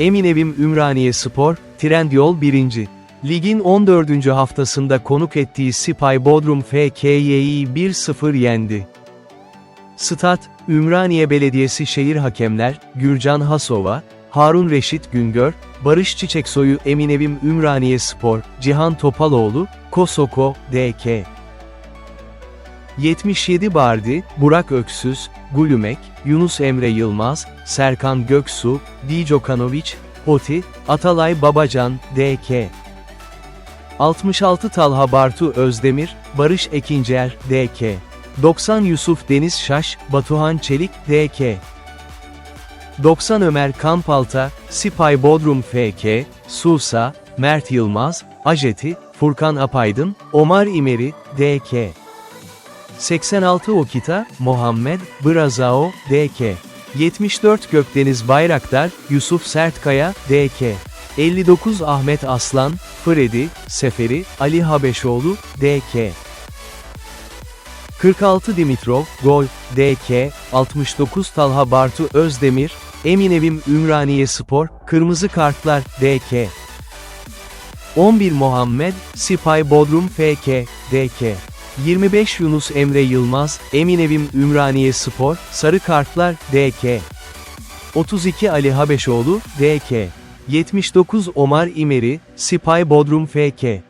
Eminevim Ümraniye Spor, Trendyol 1. Ligin 14. haftasında konuk ettiği Sipay Bodrum FK'yi 1-0 yendi. Stat, Ümraniye Belediyesi Şehir Hakemler, Gürcan Hasova, Harun Reşit Güngör, Barış Çiçeksoy'u Eminevim Ümraniye Spor, Cihan Topaloğlu, Kosoko, DK. 77 Bardi, Burak Öksüz, Gülümek, Yunus Emre Yılmaz, Serkan Göksu, Dijokanoviç, Poti, Atalay Babacan, DK. 66 Talha Bartu Özdemir, Barış Ekincer, DK. 90 Yusuf Deniz Şaş, Batuhan Çelik, DK. 90 Ömer Kampalta, Sipay Bodrum FK, Susa, Mert Yılmaz, Ajeti, Furkan Apaydın, Omar İmeri, DK. 86 Okita, Muhammed, Brazao, DK. 74 Gökdeniz Bayraktar, Yusuf Sertkaya, DK. 59 Ahmet Aslan, Freddy, Seferi, Ali Habeşoğlu, DK. 46 Dimitrov, Gol, DK, 69 Talha Bartu Özdemir, Eminevim Ümraniye Spor, Kırmızı Kartlar, DK. 11 Muhammed, Sipay Bodrum FK, DK. 25 Yunus Emre Yılmaz, Eminevim Ümraniye Spor, Sarı Kartlar, DK. 32 Ali Habeşoğlu, DK. 79 Omar İmeri, Sipay Bodrum FK.